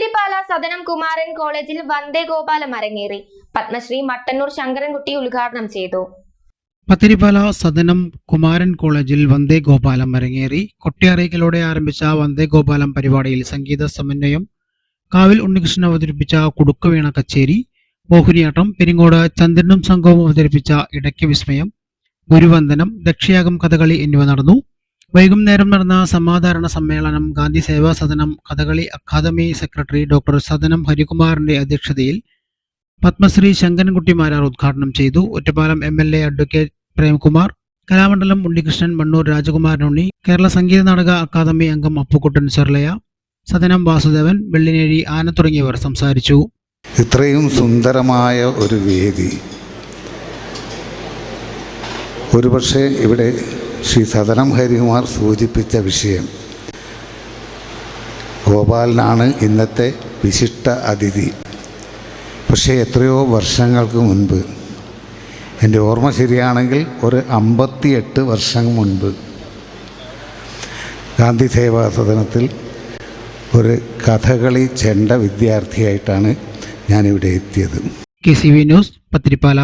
പത്തിരിപ്പാല സദനം കുമാരൻ കോളേജിൽ വന്ദേ ഗോപാലം അരങ്ങേറി. പത്മശ്രീ മട്ടന്നൂർ ശങ്കരൻകുട്ടി ഉദ്ഘാടനം ചെയ്തു. പത്തിരിപ്പാല സദനം കുമാരൻ കോളേജിൽ വന്ദേ ഗോപാലം അരങ്ങേറി. കൊട്ടിയറയ്ക്കലോടെ ആരംഭിച്ച വന്ദേ ഗോപാലം പരിപാടിയിൽ സംഗീത സമന്വയം കാവിൽ ഉണ്ണികൃഷ്ണൻ അവതരിപ്പിച്ച കുടുക്കവീണ കച്ചേരി മോഹിനിയാട്ടം പെരിങ്ങോട് ചന്ദ്രനും സംഘവും അവതരിപ്പിച്ച ഇടയ്ക്ക് വിസ്മയം ഗുരുവന്ദനം ദക്ഷയാഗം കഥകളി എന്നിവ നടന്നു. വൈകുന്നേരം നടന്ന സമാധാരണ സമ്മേളനം Gandhi Seva Sadanam Kathakali academy secretary doctor Sadanam ഹരികുമാറിന്റെ അധ്യക്ഷതയിൽ പത്മശ്രീ ശങ്കരൻകുട്ടി മാരാർ ഉദ്ഘാടനം ചെയ്തു. Ottapalam M L A advocate Premkumar Kalamandalam Unnikrishnan Mannur Rajakumaranunni Kerala Sangeetha Nataka Akademi അംഗം അപ്പുക്കുട്ടൻ ചെർലയ സദനം വാസുദേവൻ വെള്ളിനേഴി ആന തുടങ്ങിയവർ സംസാരിച്ചു. ഇത്രയും സുന്ദരമായ ഒരു വേദി ഒരുപക്ഷെ ഇവിടെ ശ്രീ സദനം ഹരികുമാർ സൂചിപ്പിച്ച വിഷയം. ഗോപാലനാണ് ഇന്നത്തെ വിശിഷ്ട അതിഥി. പക്ഷേ എത്രയോ വർഷങ്ങൾക്ക് മുൻപ് എന്റെ ഓർമ്മ ശരിയാണെങ്കിൽ ഒരു അമ്പത്തിയെട്ട് വർഷം മുൻപ് ഗാന്ധി സേവാ സദനത്തിൽ ഒരു കഥകളി ചെണ്ട വിദ്യാർത്ഥിയായിട്ടാണ് ഞാനിവിടെ എത്തിയത്. K C V news Pathirippala.